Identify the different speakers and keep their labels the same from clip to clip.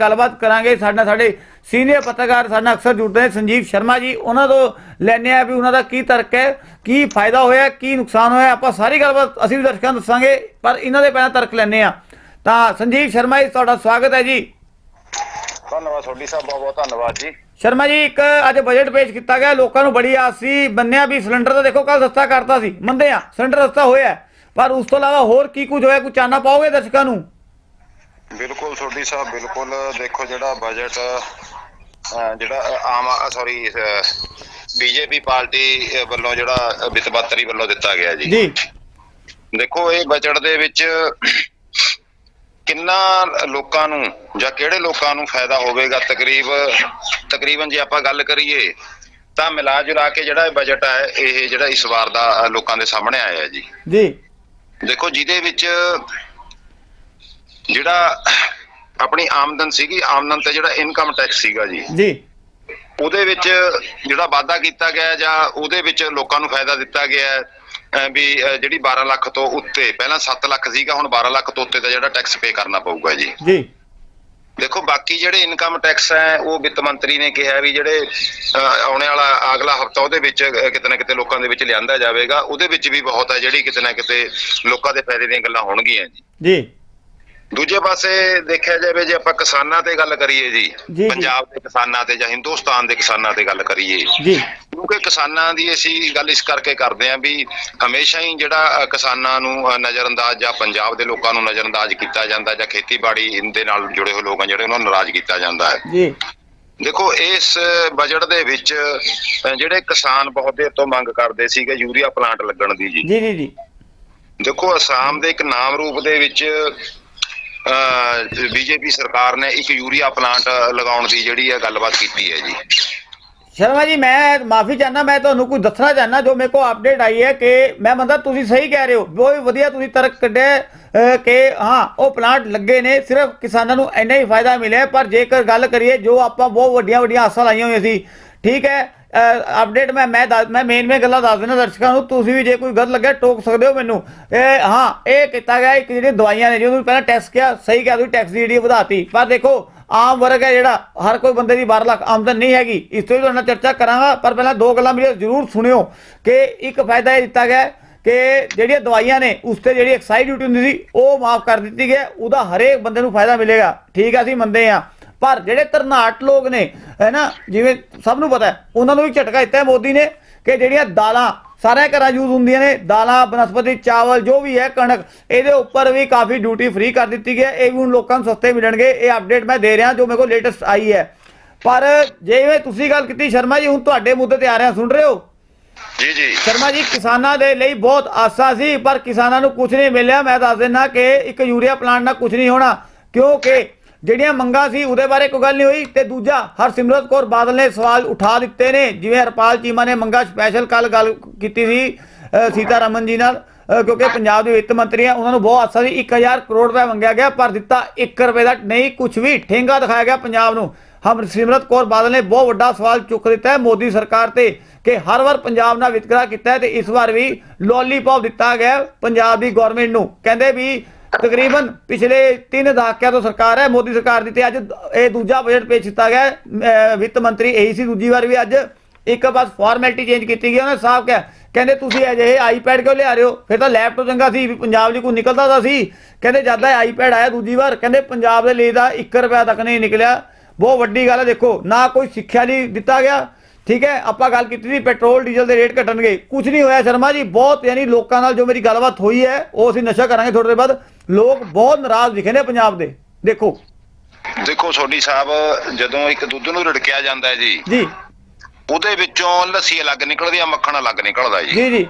Speaker 1: ਗੱਲਬਾਤ ਕਰਾਂਗੇ। ਸਾਡੇ ਨਾਲ ਸਾਡੇ ਸੀਨੀਅਰ ਪੱਤਰਕਾਰ ਸਾਡੇ ਨਾਲ ਅਕਸਰ ਜੁੜਦੇ ਨੇ ਸੰਜੀਵ ਸ਼ਰਮਾ ਜੀ। ਉਹਨਾਂ ਤੋਂ ਲੈਣੇ ਆ ਵੀ ਉਹਨਾਂ ਦਾ ਕੀ ਤਰਕ ਹੈ ਕੀ ਫਾਇਦਾ ਹੋਇਆ ਕੀ ਨੁਕਸਾਨ ਹੋਇਆ। ਆਪਾਂ ਸਾਰੀ ਗੱਲਬਾਤ ਅਸੀਂ ਵੀ ਦਰਸ਼ਕਾਂ ਨੂੰ ਦੱਸਾਂਗੇ ਪਰ ਇਹਨਾਂ ਦੇ ਪਹਿਲਾਂ ਤਰਕ ਲੈਣੇ ਆ ਤਾਂ ਸੰਜੀਵ ਸ਼ਰਮਾ ਜੀ ਤੁਹਾਡਾ ਸਵਾਗਤ ਹੈ ਜੀ।
Speaker 2: ਧੰਨਵਾਦ ਤੁਹਾਡੀ ਸਾਹਿਬ ਬਹੁਤ ਬਹੁਤ ਧੰਨਵਾਦ ਜੀ।
Speaker 1: ਸ਼ਰਮਾ ਜੀ ਇੱਕ ਅੱਜ ਬਜਟ ਪੇਸ਼ ਕੀਤਾ ਗਿਆ। ਲੋਕਾਂ ਨੂੰ ਬੜੀ ਆਸ ਸੀ ਬੰਨਿਆ ਵੀ ਸਿਲੰਡਰ ਤਾਂ ਦੇਖੋ ਕੱਲ ਸਸਤਾ ਕਰਤਾ ਸੀ। ਮੰਨਦੇ ਆ ਸਿਲੰਡਰ ਸਸਤਾ ਹੋਇਆ। ਪਰ ਉਸ ਤੋਂ ਇਲਾਵਾ ਹੋਰ ਕੀ ਕੁਝ ਹੋਇਆ? ਕੁਝ ਚਾਨਣਾ ਪਾਓਗੇ ਦਰਸ਼ਕਾਂ ਨੂੰ?
Speaker 2: ਬਿਲਕੁਲ ਤੁਹਾਡੀ ਸਾਹਿਬ ਬਿਲਕੁਲ ਦੇਖੋ ਜਿਹੜਾ ਬਜਟ ਜਿਹੜਾ ਆਮ ਸੌਰੀ ਬੀਜੇਪੀ ਪਾਰਟੀ ਵੱਲੋਂ ਜਿਹੜਾ ਅਹ, ਵਿੱਤ ਮੰਤਰੀ ਵੱਲੋਂ ਦਿੱਤਾ ਗਿਆ ਜੀ।
Speaker 1: ਜੀ।
Speaker 2: ਦੇਖੋ ਇਹ ਬਜਟ ਦੇ ਵਿੱਚ ਕਿੰਨਾ ਲੋਕਾਂ ਨੂੰ ਜਾਂ ਕਿਹੜੇ ਲੋਕਾਂ ਨੂੰ ਫਾਇਦਾ ਹੋਵੇਗਾ? ਤਕਰੀਬ ਤਕਰੀਬਨ ਜੇ ਆਪਾਂ ਗੱਲ ਕਰੀਏ ਤਾਂ ਮਿਲਾ ਜੁਲਾ ਕੇ ਜਿਹੜਾ ਇਹ ਬਜਟ ਹੈ ਇਹ ਜਿਹੜਾ ਇਸ ਵਾਰ ਦਾ ਲੋਕਾਂ ਦੇ ਸਾਹਮਣੇ ਆਇਆ ਹੈ ਜੀ।
Speaker 1: ਜੀ।
Speaker 2: ਦੇਖੋ ਜਿਹਦੇ ਵਿੱਚ ਜਿਹੜਾ ਆਪਣੀ ਆਮਦਨ ਸੀਗੀ ਆਮਦਨ ਤੇ ਜਿਹੜਾ ਇਨਕਮ ਟੈਕਸ ਸੀਗਾ ਜੀ
Speaker 1: ਜੀ।
Speaker 2: ਉਹਦੇ ਵਿੱਚ ਜਿਹੜਾ ਵਾਅਦਾ ਕੀਤਾ ਗਿਆ ਜਾਂ ਉਹਦੇ ਵਿੱਚ ਲੋਕਾਂ ਨੂੰ ਫਾਇਦਾ ਦਿੱਤਾ ਗਿਆ ਵੀ ਜਿਹੜੀ 12 ਲੱਖ ਤੋਂ ਉੱਤੇ ਪਹਿਲਾਂ 7 ਲੱਖ ਸੀਗਾ ਹੁਣ 12 ਲੱਖ ਤੋਂ ਉੱਤੇ ਦਾ ਜਿਹੜਾ ਟੈਕਸ ਪੇ ਕਰਨਾ ਪਊਗਾ ਜੀ।
Speaker 1: ਜੀ।
Speaker 2: ਦੇਖੋ ਬਾਕੀ ਜਿਹੜੇ ਇਨਕਮ ਟੈਕਸ ਹੈ ਉਹ ਵਿੱਤ ਮੰਤਰੀ ਨੇ ਕਿਹਾ ਵੀ ਜਿਹੜੇ ਆਉਣੇ ਵਾਲਾ ਅਗਲਾ ਹਫਤਾ ਉਹਦੇ ਵਿੱਚ ਕਿਤੇ ਨਾ ਕਿਤੇ ਲੋਕਾਂ ਦੇ ਵਿੱਚ ਲਿਆਂਦਾ ਜਾਵੇਗਾ ਉਹਦੇ ਵਿੱਚ ਵੀ ਬਹੁਤ ਹੈ ਜਿਹੜੀ ਕਿਤੇ ਨਾ ਕਿਤੇ ਲੋਕਾਂ ਦੇ ਫਾਇਦੇ ਦੀਆਂ ਗੱਲਾਂ ਹੋਣਗੀਆਂ ਜੀ।
Speaker 1: ਜੀ।
Speaker 2: ਦੂਜੇ ਪਾਸੇ ਦੇਖਿਆ ਜਾਵੇ ਜੇ ਆਪਾਂ ਕਿਸਾਨਾਂ ਤੇ ਗੱਲ ਕਰੀਏ ਜੀ। ਪੰਜਾਬ ਦੇ ਕਿਸਾਨਾਂ ਤੇ ਜਾਂ ਹਿੰਦੁਸਤਾਨ ਦੇ ਕਿਸਾਨਾਂ ਤੇ ਗੱਲ ਕਰੀਏ।
Speaker 1: ਜੀ।
Speaker 2: ਕਿਉਂਕਿ ਕਿਸਾਨਾਂ ਦੀ ਅਸੀਂ ਗੱਲ ਇਸ ਕਰਕੇ ਕਰਦੇ ਆਂ ਵੀ ਹਮੇਸ਼ਾ ਹੀ ਜਿਹੜਾ ਕਿਸਾਨਾਂ ਨੂੰ ਨਜ਼ਰਅੰਦਾਜ਼ ਜਾਂ ਪੰਜਾਬ ਦੇ ਲੋਕਾਂ ਨੂੰ ਨਜ਼ਰਅੰਦਾਜ਼ ਕੀਤਾ ਜਾਂਦਾ ਜਾਂ ਖੇਤੀਬਾੜੀ ਦੇ ਨਾਲ ਜੁੜੇ ਹੋਏ ਲੋਕ ਆ ਜਿਹੜੇ ਉਹਨਾਂ ਨੂੰ ਨਾਰਾਜ਼ ਕੀਤਾ ਜਾਂਦਾ ਹੈ।
Speaker 1: ਜੀ।
Speaker 2: ਦੇਖੋ ਇਸ ਬਜਟ ਦੇ ਵਿੱਚ ਜਿਹੜੇ ਕਿਸਾਨ ਬਹੁਤ ਦੇਰ ਤੋਂ ਮੰਗ ਕਰਦੇ ਸੀਗੇ ਯੂਰੀਆ ਪਲਾਂਟ ਲੱਗਣ ਦੀ ਜੀ।
Speaker 1: ਜੀ ਜੀ ਜੀ।
Speaker 2: ਦੇਖੋ ਅਸਾਮ ਦੇ ਇੱਕ ਨਾਮ ਰੂਪ ਦੇ ਵਿੱਚ ਬੀਜੇਪੀ ਸਰਕਾਰ ਨੇ ਇੱਕ ਯੂਰੀਆ ਪਲਾਂਟ ਲਗਾਉਣ ਦੀ ਜਿਹੜੀ ਹੈ ਗੱਲਬਾਤ ਕੀਤੀ ਹੈ ਜੀ।
Speaker 1: ਸ਼ਰਮਾ ਜੀ, ਮੈਂ ਮਾਫੀ ਚਾਹਨਾ ਮੈਂ ਤੁਹਾਨੂੰ ਕੁਝ ਦੱਸਣਾ ਚਾਹਨਾ ਜੋ ਮੇਰੇ ਕੋ ਅਪਡੇਟ ਆਈ ਹੈ ਕਿ ਮੈਂ ਮੰਨਦਾ ਤੁਸੀਂ ਸਹੀ ਕਹਿ ਰਹੇ ਹੋ, ਬਹੁਤ ਵਧੀਆ ਤੁਸੀਂ ਤਰਕ ਕੱਢਿਆ ਕਿ ਹਾਂ, ਉਹ ਪਲਾਂਟ ਲੱਗੇ ਨੇ, ਸਿਰਫ ਕਿਸਾਨਾਂ ਨੂੰ ਇੰਨਾ ਹੀ ਫਾਇਦਾ ਮਿਲਿਆ, ਪਰ ਜੇਕਰ ਗੱਲ ਕਰੀਏ, ਜੋ ਆਪਾਂ ਬਹੁਤ ਵੱਡੀਆਂ ਵੱਡੀਆਂ ਆਸਾਂ ਲਾਈਆਂ ਹੋਈਆਂ ਸੀ, ਠੀਕ ਹੈ ਅਪਡੇਟ ਮੈਂ ਮੈਂ ਦੱਸ- ਮੈਂ ਮੇਨ ਮੇਨ ਗੱਲਾਂ ਦੱਸ ਦਿੰਦਾ ਦਰਸ਼ਕਾਂ ਨੂੰ। ਤੁਸੀਂ ਵੀ ਜੇ ਕੋਈ ਗਲਤ ਲੱਗਿਆ, ਟੋਕ ਸਕਦੇ ਹੋ ਮੈਨੂੰ। ਇਹ, ਹਾਂ, ਇਹ ਕੀਤਾ ਗਿਆ ਇੱਕ ਜਿਹੜੀ ਦਵਾਈਆਂ ਨੇ, ਜਿਹਨੂੰ ਪਹਿਲਾਂ ਟੈਕਸ ਕਿਹਾ, ਸਹੀ ਕਿਹਾ, ਤੁਸੀਂ ਟੈਕਸ ਦੀ ਜਿਹੜੀ ਵਧਾਤੀ। ਪਰ ਦੇਖੋ, ਆਮ ਵਰਗ ਹੈ ਜਿਹੜਾ, ਹਰ ਕੋਈ ਬੰਦੇ ਦੀ 12 ਲੱਖ ਆਮਦਨ ਨਹੀਂ ਹੈਗੀ। ਇਸ ਤੋਂ ਵੀ ਤੁਹਾਡੇ ਨਾਲ ਚਰਚਾ ਕਰਾਂਗਾ, ਪਰ ਪਹਿਲਾਂ ਦੋ ਗੱਲਾਂ ਮੇਰੀਆਂ ਜ਼ਰੂਰ ਸੁਣਿਓ ਕਿ ਇੱਕ ਫਾਇਦਾ ਇਹ ਦਿੱਤਾ ਗਿਆ ਕਿ ਜਿਹੜੀਆਂ ਦਵਾਈਆਂ ਨੇ, ਉਸ ਤੇ ਜਿਹੜੀ ਐਕਸਾਈਜ਼ ਡਿਊਟੀ ਹੁੰਦੀ ਸੀ, ਉਹ ਮਾਫ ਕਰ ਦਿੱਤੀ ਗਈ ਉਹਦਾ ਹਰੇਕ ਬੰਦੇ ਨੂੰ ਫਾਇਦਾ ਮਿਲੇਗਾ। ਠੀਕ ਹੈ ਅਸੀਂ ਮੰਨਦੇ ਹਾਂ। ਪਰ ਜਿਹੜੇ ਤਰਨਾਟ ਲੋਕ ਨੇ ਹੈ ਨਾ ਜਿਵੇਂ ਸਭ ਨੂੰ ਪਤਾ ਹੈ ਉਹਨਾਂ ਨੂੰ ਵੀ ਝਟਕਾ ਦਿੱਤਾ ਹੈ ਮੋਦੀ ਨੇ ਕਿ ਜਿਹੜੀਆਂ ਦਾਲਾਂ ਸਾਰੇ ਘਰਾਂ ਯੂਜ਼ ਹੁੰਦੀਆਂ ਨੇ ਦਾਲਾਂ ਬਨਸਪਤੀ ਚਾਵਲ ਜੋ ਵੀ ਹੈ ਕਣਕ ਇਹਦੇ ਉੱਪਰ ਵੀ ਕਾਫੀ ਡਿਊਟੀ ਫ੍ਰੀ ਕਰ ਦਿੱਤੀ ਗਈ ਹੈ ਇਹ ਵੀ ਹੁਣ ਲੋਕਾਂ ਨੂੰ ਸਸਤੇ ਮਿਲਣਗੇ ਇਹ ਅਪਡੇਟ ਮੈਂ ਦੇ ਰਿਹਾ ਜੋ ਮੇਰੇ ਕੋਲ ਲੇਟੈਸਟ ਆਈ ਹੈ। ਪਰ ਜਿਵੇਂ ਤੁਸੀਂ ਗੱਲ ਕੀਤੀ ਸ਼ਰਮਾ ਜੀ ਹੁਣ ਤੁਹਾਡੇ ਮੁੱਦੇ ਤੇ ਆ ਰਿਹਾ ਸੁਣ ਰਹੇ ਹੋ?
Speaker 2: ਜੀ ਜੀ।
Speaker 1: ਸ਼ਰਮਾ ਜੀ ਕਿਸਾਨਾਂ ਦੇ ਲਈ ਬਹੁਤ ਆਸਾ ਸੀ ਪਰ ਕਿਸਾਨਾਂ ਨੂੰ ਕੁਝ ਨਹੀਂ ਮਿਲਿਆ। ਮੈਂ ਦੱਸ ਦਿੰਦਾ ਕਿ ਇੱਕ ਯੂਰੀਆ ਪਲਾਂਟ ਨਾਲ ਕੁਝ ਨਹੀਂ ਹੋਣਾ ਕਿਉਂਕਿ ਜਿਹੜੀਆਂ ਮੰਗਾਂ ਸੀ ਉਹਦੇ ਬਾਰੇ ਕੋਈ ਗੱਲ ਨਹੀਂ ਹੋਈ ਤੇ ਦੂਜਾ ਹਰਸਿਮਰਤ ਕੌਰ ਬਾਦਲ ਨੇ ਸਵਾਲ ਉਠਾ ਦਿੱਤੇ ਨੇ। ਜਿਵੇਂ ਹਰਪਾਲ ਚੀਮਾ ਨੇ ਮੰਗਾ ਸਪੈਸ਼ਲ ਕੱਲ ਗੱਲ ਕੀਤੀ ਸੀ ਅ, ਸੀਤਾਰਮਨ ਜੀ ਨਾਲ ਕਿਉਂਕਿ ਪੰਜਾਬ ਦੇ ਵਿੱਤ ਮੰਤਰੀ ਆ ਉਹਨਾਂ ਨੂੰ ਬਹੁਤ ਆਸਾ ਸੀ 1000 ਕਰੋੜ ਰੁਪਏ ਮੰਗਿਆ ਗਿਆ ਪਰ ਦਿੱਤਾ 1 ਰੁਪਏ ਦਾ ਨਹੀਂ ਕੁਝ ਵੀ ਠੇਂਗਾ ਦਿਖਾਇਆ ਗਿਆ ਪੰਜਾਬ ਨੂੰ। ਹਰਸਿਮਰਤ ਕੌਰ ਬਾਦਲ ਨੇ ਬਹੁਤ ਵੱਡਾ ਸਵਾਲ ਚੁੱਕ ਦਿੱਤਾ ਹੈ ਮੋਦੀ ਸਰਕਾਰ ਤੇ ਕਿ ਹਰ ਵਾਰ ਪੰਜਾਬ ਨਾਲ ਵਿਤਕਰਾ ਕੀਤਾ ਹੈ ਤੇ ਇਸ ਵਾਰ ਵੀ ਲੋਲੀਪੌਪ ਦਿੱਤਾ ਗਿਆ ਪੰਜਾਬ ਦੀ ਗਵਰਨਮੈਂਟ ਨੂੰ। ਕਹਿੰਦੇ ਵੀ ਤਕਰੀਬਨ ਪਿਛਲੇ 3 ਦਹਾਕਿਆਂ ਤੋਂ ਸਰਕਾਰ ਹੈ, ਮੋਦੀ ਸਰਕਾਰ ਦੀ, ਤੇ ਅੱਜ ਇਹ ਦੂਜਾ ਬਜਟ ਪੇਸ਼ ਕੀਤਾ ਗਿਆ ਵਿੱਤ ਮੰਤਰੀ ਇਹੀ ਸੀ, ਦੂਜੀ ਵਾਰ ਵੀ ਅੱਜ ਇੱਕ ਬਸ ਫਾਰਮੈਲਿਟੀ ਚੇਂਜ ਕੀਤੀ ਗਈ ਉਹਨੇ ਸਾਫ਼ ਕਿਹਾ, ਕਹਿੰਦੇ ਤੁਸੀਂ ਅਜਿਹੇ ਆਈਪੈਡ ਕਿਉਂ ਲਿਆ ਰਹੇ ਹੋ? ਫਿਰ ਤਾਂ ਲੈਪਟਾਪ ਚੰਗਾ ਸੀ, ਵੀ ਪੰਜਾਬ ਲਈ ਕੋਈ ਨਿਕਲਦਾ ਤਾਂ ਸੀ। ਕਹਿੰਦੇ ਜਦ ਦਾ ਆਈਪੈਡ ਆਇਆ ਦੂਜੀ ਵਾਰ, ਕਹਿੰਦੇ ਪੰਜਾਬ ਦੇ ਲਈ ਦਾ 1 ਰੁਪਿਆ ਤੱਕ ਨਹੀਂ ਨਿਕਲਿਆ। ਬਹੁਤ ਵੱਡੀ ਗੱਲ ਹੈ, ਦੇਖੋ, ਨਾ ਕੋਈ ਸਿੱਖਿਆ ਲਈ ਦਿੱਤਾ ਗਿਆ ਠੀਕ ਹੈ ਆਪਾਂ ਗੱਲ ਕੀਤੀ ਸੀ ਪੈਟਰੋਲ ਡੀਜ਼ਲ ਦੇ ਰੇਟ ਘਟਣਗੇ। ਕੁਝ ਨਹੀਂ ਹੋਇਆ ਸ਼ਰਮਾ ਜੀ ਬਹੁਤ ਯਾਨੀ ਲੋਕਾਂ ਨਾਲ ਜੋ ਮੇਰੀ ਗੱਲਬਾਤ ਹੋਈ ਹੈ ਉਹ ਅਸੀਂ ਨਸ਼ਾ ਕਰਾਂਗੇ ਥੋੜੇ ਦੇਰ ਬਾਅਦ। ਲੋਕ ਬਹੁਤ ਨਾਰਾਜ਼ ਦਿਖੇ ਨੇ ਪੰਜਾਬ ਦੇ। ਦੇਖੋ।
Speaker 2: ਦੇਖੋ ਸੋਢੀ ਸਾਹਿਬ ਜਦੋਂ ਇੱਕ ਦੁੱਧ ਨੂੰ ਰਿੜਕਿਆ ਜਾਂਦਾ ਹੈ ਜੀ
Speaker 1: ਜੀ।
Speaker 2: ਉਹਦੇ ਵਿੱਚੋਂ ਲੱਸੀ ਅਲੱਗ ਨਿਕਲਦੀ ਆ ਮੱਖਣ ਅਲੱਗ ਨਿਕਲਦਾ ਜੀ।
Speaker 1: ਜੀ ਜੀ।